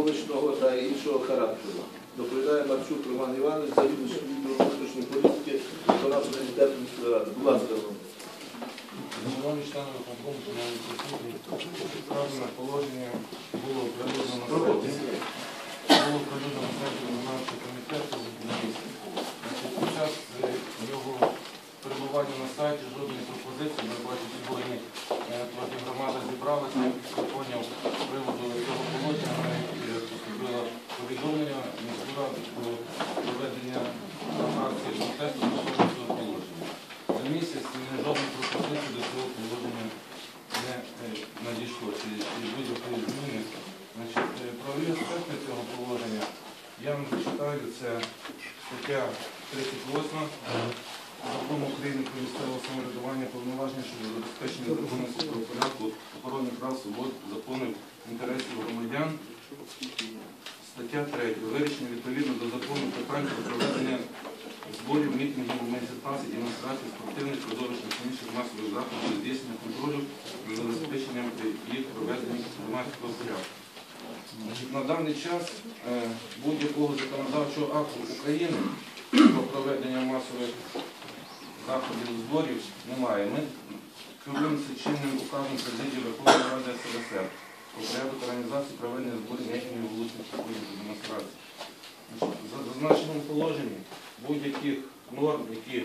зовнішнього та іншого характеру. Доповідає Марчук Роман Іванович, завідувач відділу внутрішньої політики виконавчого комітету міської ради. Будь ласка, Роман. Шановні члени виконкому, шановні присутні, вказане положення було оприлюднено на сайті. Було оприлюднено на сайті виконавчого комітету. Під час його перебування на сайті жодної пропозиції, ми бачимо сьогодні е, трохи громада зібралася, поняв приводу цього положення, навіть е, поступило повідомлення міську раду про проведення акції протесту стосовно цього положення. За місяць ні жодної пропозиції до цього положення не е, надійшло, чи, чи будь-якої зміни. Значить, е, правові аспекти цього положення я вам зачитаю, це стаття 38 Закону України про самоврядування повноваження щодо забезпечення законності правопорядку, охорони прав, свобод, законів, інтересів громадян. Стаття 3. Вирішення відповідно до закону питань про проведення зборів, мітингів, маніфестацій, демонстрацій, спортивних, художніх та інших масових заходів здійснення контролю за забезпеченням їх проведення громадського порядку. На даний час е, будь-якого законодавчого акту України про проведення масових заходів зборів немає. Ми керуємося чинним указом президії Верховної Ради СРСР про порядок організації проведення зборів мітингів вуличних проходів та демонстрацій. За зазначеному положенні будь-яких норм, які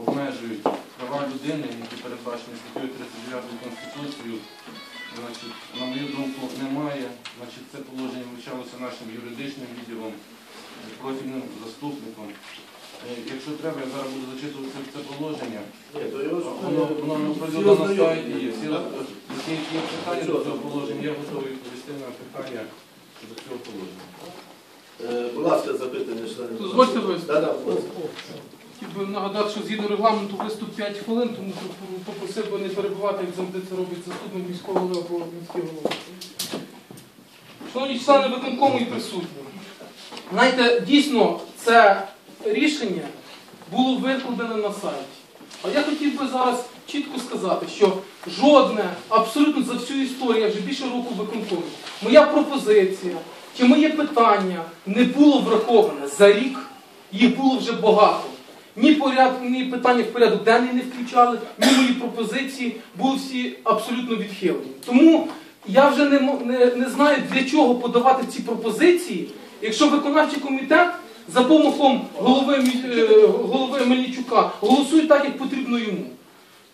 обмежують права людини, які передбачені статтею 39 Конституцією, значить, на мою думку, немає. Значить, це положення вивчалося нашим юридичним відділом, профільним заступником. Е, Якщо треба, я зараз буду зачитувати це положення. Воно, воно оприлюднено на сайті є. Всі які є питання до цього положення, я готовий відповісти на питання до цього положення. Е, Будь ласка, запитання членів. Дозвольте виступ. Хотів би нагадати, що згідно регламенту виступ 5 хвилин, тому попросив би не перебувати, як завжди це робить заступник міського голови або міський голова. Шановні члени виконкому і присутні, знаєте, дійсно це рішення було викладене на сайті. А я хотів би зараз чітко сказати, що жодне, абсолютно за всю історію, вже більше року виконкому, моя пропозиція чи моє питання не було враховане за рік, їх було вже багато. Ні, поряд, ні питання в порядок денний не включали, ні мої пропозиції були всі абсолютно відхилені. Тому я вже не, не, не знаю, для чого подавати ці пропозиції, якщо виконавчий комітет за помахом голови, е, голови Мельничука голосує так, як потрібно йому.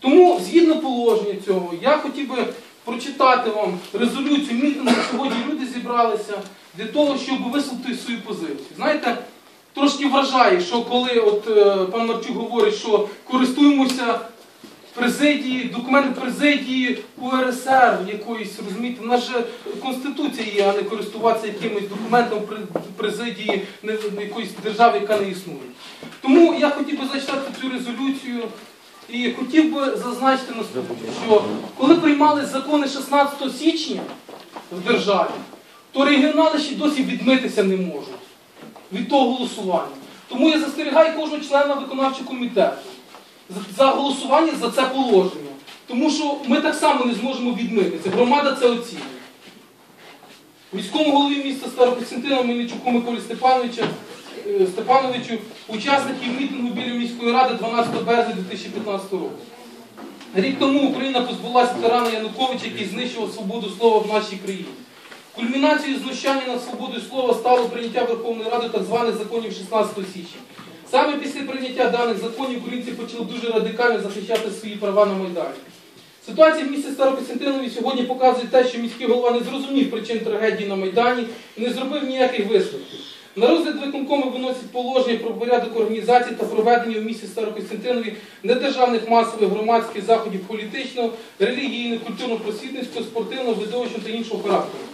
Тому, згідно положення цього, я хотів би прочитати вам резолюцію мітингу. Сьогодні люди зібралися для того, щоб висловити свою позицію. Знаєте, трошки вражає, що коли от е, пан Марчук говорить, що користуємося президії, документи президії УРСР якоїсь, розумієте, в нас же Конституція є, а не користуватися якимось документом президії якоїсь держави, яка не існує. Тому я хотів би зачитати цю резолюцію і хотів би зазначити наступне, що коли приймали закони 16 січня в державі, то регіонали ще досі відмитися не можуть від того голосування. Тому я застерігаю кожного члена виконавчого комітету за- голосування за це положення. Тому що ми так само не зможемо відмитися. Громада це оцінює. Міському голові міста Старокостянтина Мельничуку Миколі Степановича, е, Степановичу, учасників мітингу біля міської ради 12 березня 2015 року. Рік тому Україна позбулася тирана Януковича, який знищував свободу слова в нашій країні. Кульмінацією знущання над свободою слова стало прийняття Верховної Ради так званих законів 16 січня. Саме після прийняття даних законів українці почали дуже радикально захищати свої права на Майдані. Ситуація в місті Старокостянтинові сьогодні показує те, що міський голова не зрозумів причин трагедії на Майдані і не зробив ніяких висновків. На розгляд виконкому виносять положення про порядок організації та проведення в місті Старокостянтинові недержавних масових громадських заходів політичного, релігійного, культурно-просвітницького, спортивного, видовищного та іншого характеру.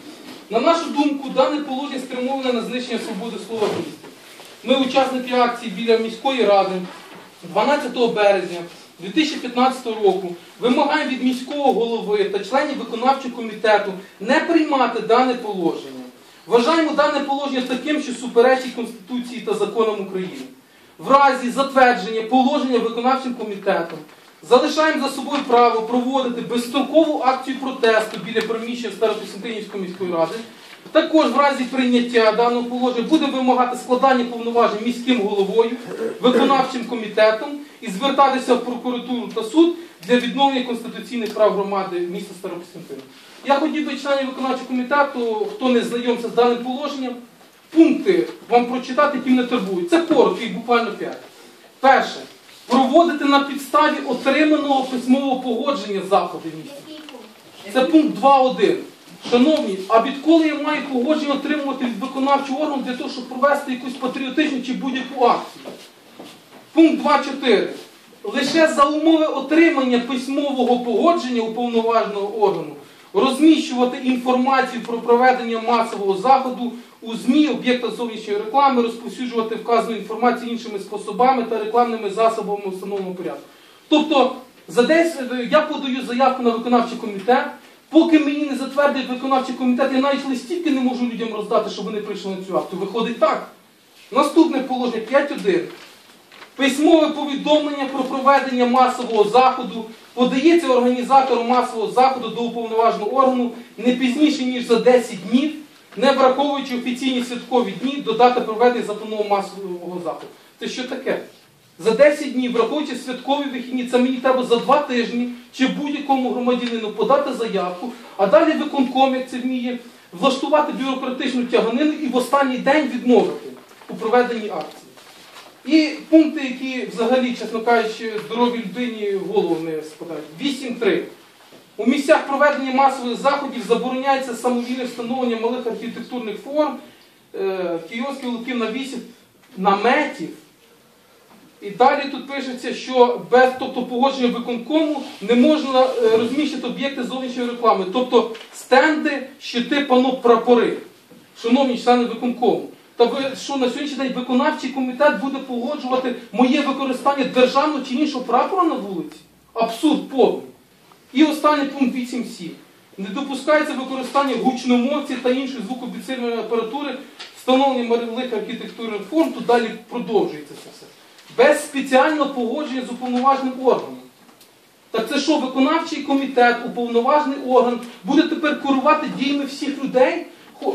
На нашу думку, дане положення спрямоване на знищення свободи слова в місті. Ми, учасники акції біля міської ради 12 березня 2015 року вимагаємо від міського голови та членів виконавчого комітету не приймати дане положення. Вважаємо дане положення таким, що суперечить Конституції та законам України. В разі затвердження положення виконавчим комітетом залишаємо за собою право проводити безстрокову акцію протесту біля приміщення Старокостянтинівської міської ради. Також в разі прийняття даного положення буде вимагати складання повноважень міським головою, виконавчим комітетом і звертатися в прокуратуру та суд для відновлення конституційних прав громади міста Старокостянтина. Я хотів би членів виконавчого комітету, хто не знайомся з даним положенням, пункти вам прочитати, які мене турбують. Це коротко, їх буквально п'ять. Перше. Проводити на підставі отриманого письмового погодження заходи міста. Це пункт 2.1. Шановні, а відколи я маю погодження отримувати від виконавчого органу для того, щоб провести якусь патріотичну чи будь-яку акцію? Пункт 2.4. Лише за умови отримання письмового погодження уповноваженого органу розміщувати інформацію про проведення масового заходу у ЗМІ, об'єктах зовнішньої реклами, розповсюджувати вказану інформацію іншими способами та рекламними засобами у встановленому порядку. Тобто, за десь я подаю заявку на виконавчий комітет. Поки мені не затвердить виконавчий комітет, я навіть листівки не можу людям роздати, щоб вони прийшли на цю акцію. Виходить так. Наступне положення 5.1. Письмове повідомлення про проведення масового заходу подається організатору масового заходу до уповноваженого органу не пізніше, ніж за 10 днів, не враховуючи офіційні святкові дні до дати проведення запланованого масового заходу. Це що таке? За 10 днів, враховуючи святкові вихідні, це мені треба за 2 тижні чи будь-якому громадянину подати заявку, а далі виконком, як це вміє, влаштувати бюрократичну тяганину і в останній день відмовити у проведенні акції. І пункти, які взагалі, чесно кажучи, здоровій людині голову не спадають. 8.3. У місцях проведення масових заходів забороняється самовільне встановлення малих архітектурних форм, е, кіосків, луків навісів, наметів. І далі тут пишеться, що без тобто, погодження виконкому не можна е, розміщити об'єкти зовнішньої реклами, тобто стенди, щити, пано, прапори. Шановні члени виконкому. Та ви що на сьогоднішній день виконавчий комітет буде погоджувати моє використання державного чи іншого прапора на вулиці? Абсурд повний. І останній пункт 8.7. Не допускається використання гучномовців та іншої звукопідсильної апаратури, встановлення малих архітектурних форм, тут далі продовжується це все. Без спеціального погодження з уповноваженим органом. Так це що, виконавчий комітет, уповноважений орган буде тепер керувати діями всіх людей?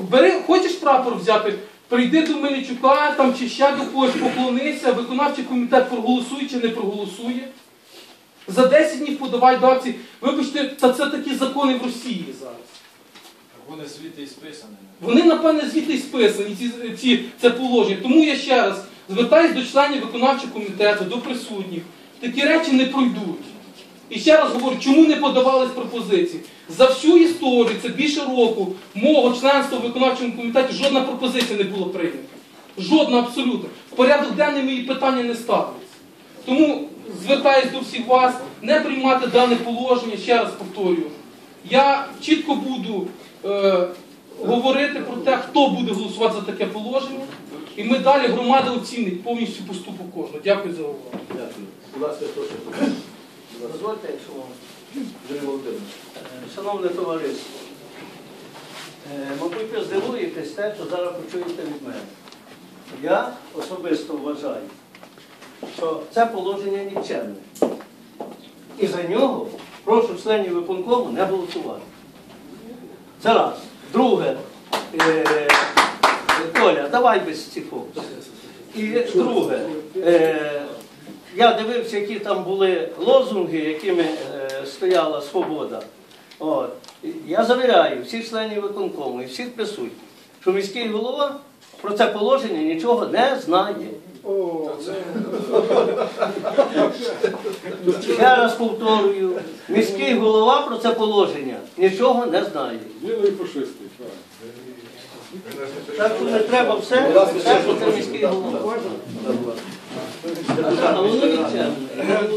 Бери, хочеш прапор взяти, прийди до Мельничука там, чи ще до когось, поклонися, виконавчий комітет проголосує чи не проголосує. За 10 днів подавай до акції. Вибачте, та це такі закони в Росії зараз. Вони світи і списані. Вони, напевне, звідти й списані, ці, ці, це положення. Тому я ще раз звертаюся до членів виконавчого комітету, до присутніх. Такі речі не пройдуть. І ще раз говорю, чому не подавались пропозиції? За всю історію, це більше року, мого членства в виконавчому комітеті жодна пропозиція не була прийнята. Жодна абсолютно. В порядок денний мої питання не ставляться. Тому звертаюся до всіх вас не приймати дане положення, ще раз повторюю. Я чітко буду е, говорити про те, хто буде голосувати за таке положення. І ми далі громада оцінить повністю поступок кожного. Дякую за увагу. Дякую. Будь ласка, хто ще? Будь ласка. Дозвольте, якщо Володимирович. Е, Шановне товариство, е, мабуть, ви здивуєтесь те, що зараз почуєте від мене. Я особисто вважаю, що це положення нікчемне. І за нього прошу членів виконкому не голосувати. Це раз. Друге, е, давай без опцій. І друге, е, я дивився, які там були лозунги, якими е, стояла свобода. От. Я завіряю всіх членів виконкому і всіх присутніх, що міський голова про це положення нічого не знає. Ще раз повторюю, міський голова про це положення нічого не знає. Білий фашисти. Так що не треба все, все, що це міський голова.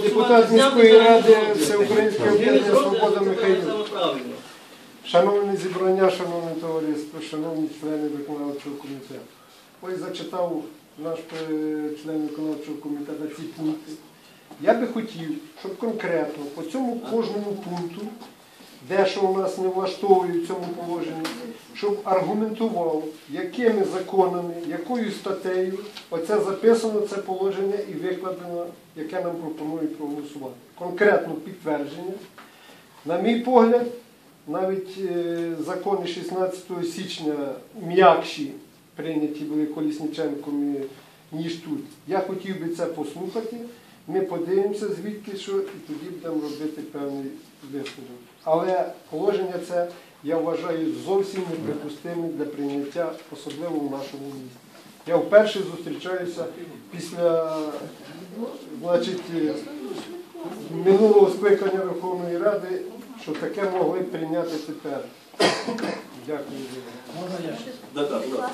Депутат міської ради Всеукраїнське об'єднання Свобода правильно. Шановне зібрання, шановне товариство, шановні члени виконавчого комітету. Ось зачитав наш е, член виконавчого комітету ці пункти. Я би хотів, щоб конкретно по цьому кожному пункту де що нас не влаштовує в цьому положенні, щоб аргументував, якими законами, якою статтею оце записано, це положення і викладено, яке нам пропонують проголосувати. Конкретно підтвердження. На мій погляд, навіть е, закони 16 січня м'якші прийняті були Колісниченком, ніж тут. Я хотів би це послухати. Ми подивимося, звідки що, і тоді будемо робити певний висновок. Але положення це, я вважаю, зовсім неприпустимим для прийняття, особливо в нашому місті. Я вперше зустрічаюся після значить, е, минулого скликання Верховної Ради, що таке могли прийняти тепер. Дякую. Можна я? Да, да.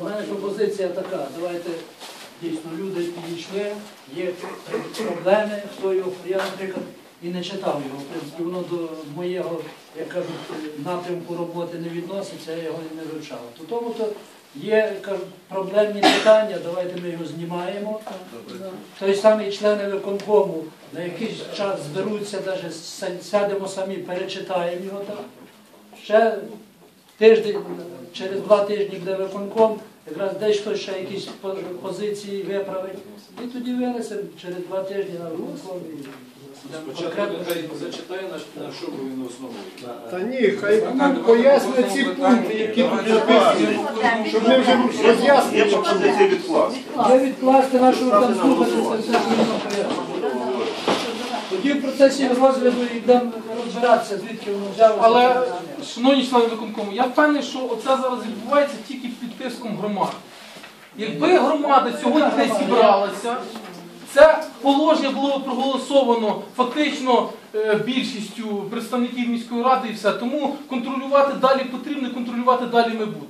У мене пропозиція така. Давайте дійсно люди підійшли, є проблеми з тою. Я, наприклад, і не читав його. В принципі, воно до моєго, як кажуть, напрямку роботи не відноситься, я його і не вивчав. То тому то є кажуть, проблемні питання, давайте ми його знімаємо. Той самий члени виконкому на якийсь час зберуться, навіть сядемо самі, перечитаємо його так. Ще тиждень, через два тижні буде виконком, якраз десь хтось ще якісь позиції виправить. І тоді винесемо через два тижні на виконком. Спочатку нехай зачитає, на, що він основує. Та ні, хай нам ці пункти, які тут написані, щоб ми вже роз'яснили. пропозиція відкласти. Нашу там слухати це все, що він нам пояснює. Тоді в процесі розгляду йдемо розбиратися, звідки воно взялося. Але, шановні члени виконкому, я впевнений, що оце зараз відбувається тільки тиском громади. Якби громада сьогодні не зібралася, це положення було проголосовано фактично е, більшістю представників міської ради і все. Тому контролювати далі потрібно, контролювати далі ми будемо.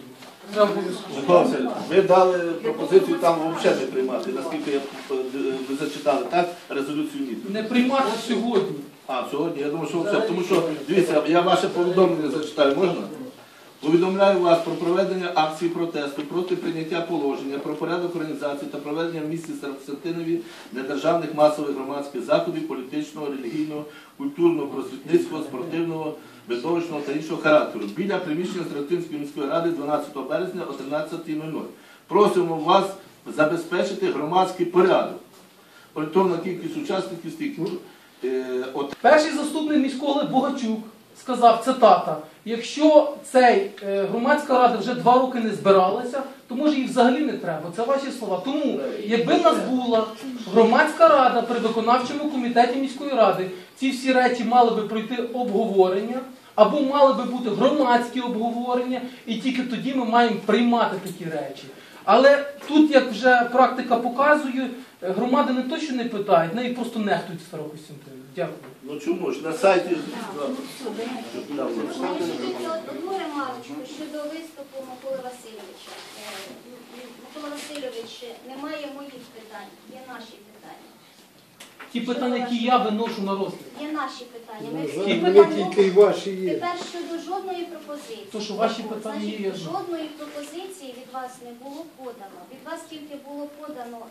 Обов'язково. Ви дали пропозицію там взагалі не приймати, наскільки я е, ви зачитали, так? Резолюцію ні. Не приймати сьогодні. А, сьогодні, я думаю, що все. Тому що, дивіться, я ваше повідомлення зачитаю, можна? Повідомляю вас про проведення акції протесту проти прийняття положення про порядок організації та проведення в місті Старостянтинові недержавних масових громадських заходів політичного, релігійного, культурного, просвітницького, спортивного, видовищного та іншого характеру біля приміщення Старостинської міської ради 12 березня о 13.00. Просимо вас забезпечити громадський порядок. Орієнтовна кількість учасників стільки. Е, Перший заступник міського Богачук сказав, цитата, якщо цей е, громадська рада вже два роки не збиралася, то може їй взагалі не треба. Це ваші слова. Тому, якби в нас була громадська рада при виконавчому комітеті міської ради, ці всі речі мали би пройти обговорення. Або мали би бути громадські обговорення, і тільки тоді ми маємо приймати такі речі. Але тут, як вже практика показує, громади не то, що не питають, неї просто нехтують Старокостянтинів. Дякую. Ну чому ж на сайті Одну ремарочку щодо виступу Миколи Васильовича. Е, Микола Васильович, немає моїх питань, є наші питання. Ті питання, які я виношу на розгляд. Є наші питання. Ми всі питання тільки й ваші є. Тепер щодо жодної пропозиції. То, що ваші питання є, я знаю. жодної пропозиції від вас не було подано. Від вас тільки було подано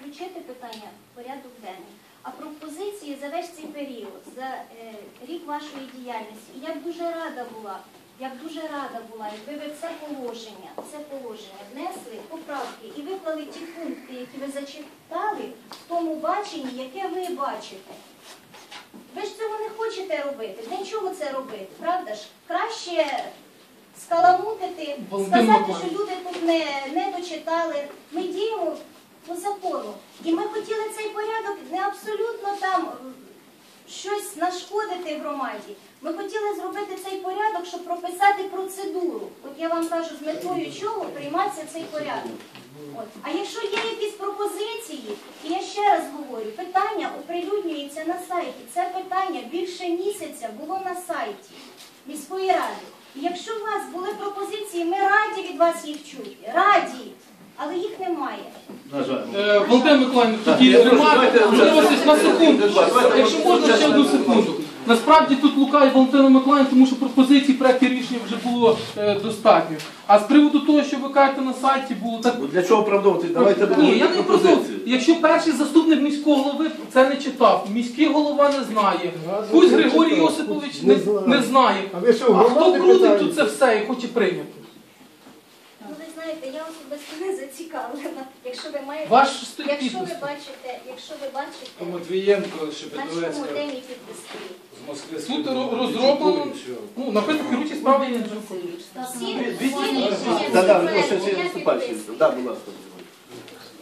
включити питання в порядок денний. А пропозиції за весь цей період, за е, рік вашої діяльності. І я б дуже рада була, я б дуже рада була, якби ви це положення, це положення внесли поправки і виклали ті пункти, які ви зачитали в тому баченні, яке ви бачите. Ви ж цього не хочете робити. Для чого це робити? Правда ж? Краще скаламутити, сказати, що люди тут не, не дочитали. Ми діємо по закону. І ми хотіли цей порядок не абсолютно там щось нашкодити громаді. Ми хотіли зробити цей порядок, щоб прописати процедуру. От я вам кажу, з метою чого приймається цей порядок. От. А якщо є якісь пропозиції, і я ще раз говорю, питання оприлюднюється на сайті. Це питання більше місяця було на сайті міської ради. І якщо у вас були пропозиції, ми раді від вас їх чути. Раді, але їх немає. На жаль. Е, Володимир Миколаївич, Так, тоді я прошу, ремарка, давайте, Володимир Васильович, на секунду. Якщо можна ще одну секунду. Насправді тут лукає Валентина Миколаївна, тому що пропозицій проєктів рішення вже було е, достатньо. А з приводу того, що ви кажете на сайті, було так. Ну, Для чого оправдовувати? Давайте Ні, я не продовжую. Якщо перший заступник міського голови це не читав, міський голова не знає, не Григорій. Йосипович не, Не знає. А хто крутить тут це все і хоче прийняти? Знаєте, я особисто не зацікавлена. Якщо ви маєте, Ваш якщо ви бачите, якщо ви бачите, Матвієнко, на чому Шепетовецька з Москви. Тут ро- розроблено, ну, написано керуючі справи є Всі, всі рішення Так, так, ну, ще звернення ще наступаючий. будь ласка.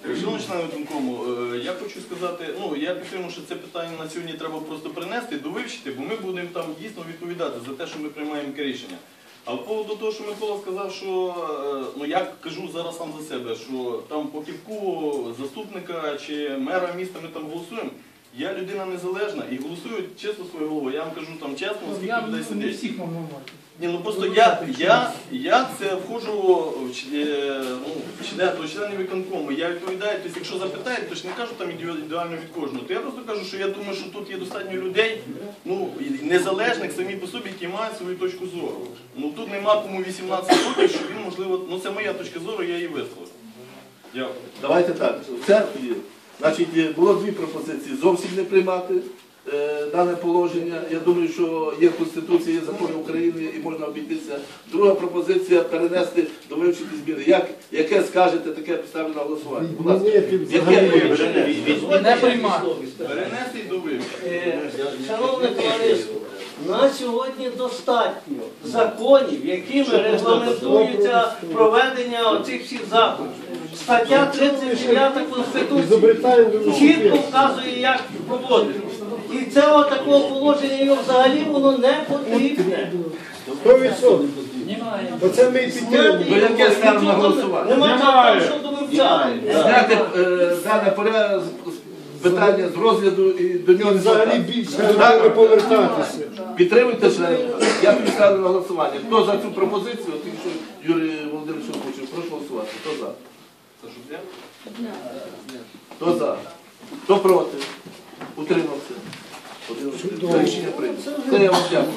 Шановні члени виконкому, е, я хочу сказати, ну я підтримую, що це питання на сьогодні треба просто принести, довивчити, бо ми будемо там дійсно відповідати за те, що ми приймаємо яке рішення. А по поводу того, що Микола сказав, що е, ну я кажу зараз сам за себе, що там по ківку заступника чи мера міста ми там голосуємо. Я людина незалежна і голосую чесно своєю головою. Я вам кажу там чесно, скільки Я людей не сидить. всіх говорю. Ні, ну просто я, я, я це входжу в ч- е, ну, в член, до членів виконкому. Я відповідаю, тобто, якщо запитають, то ж не кажу там індиві- індивідуально від кожного. То я просто кажу, що я думаю, що тут є достатньо людей, ну і незалежних самі по собі, які мають свою точку зору. Ну тут нема кому 18 років, що він можливо, ну це моя точка зору, я її висловив. Дякую. Давайте так. Це. Значить, е, було дві пропозиції. Зовсім не приймати е, дане положення. Я думаю, що є Конституція, є закони України і можна обійтися. Друга пропозиція перенести до вивчити зміни. Як, яке скажете, таке поставлю на голосування. Будь ласка. Яке. Не приймати. Перенести і довивчити. Е, Шановне товариство, на сьогодні достатньо законів, якими регламентується проведення оцих всіх заходів. Стаття 39 Конституції чітко вказує, як проводити. І цього такого положення його взагалі воно не потрібне. Сто відсотків. Оце ми і підтримуємо. Яке ставимо на голосування? Нема чого, що. Зняти е, дане питання з розгляду і до нього не взагалі звертатися. більше Так? не повертатися. Підтримуйте членів. Я підставлю на голосування. Хто за цю пропозицію, от якщо Юрій Володимирович хоче, прошу голосувати. Хто за? Хто за? Хто проти? Утримався. Рішення прийнято. Це я вам дякую.